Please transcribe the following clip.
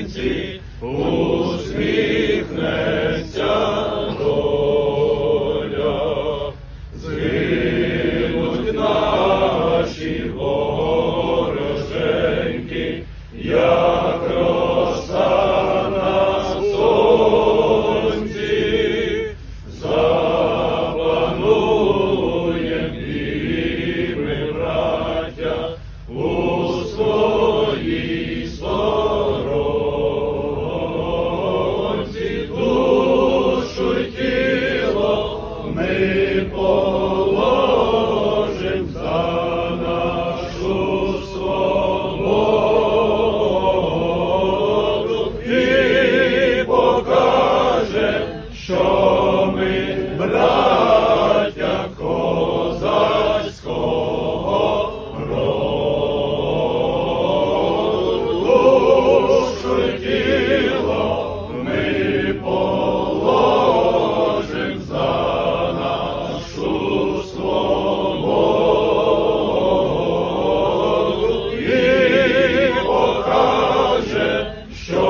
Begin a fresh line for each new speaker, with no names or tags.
вулиці усміхнеться доля, згинуть наші вороженьки. Я що ми братя, козацького роду, що тіло ми положим за нашу свободу. І покаже, що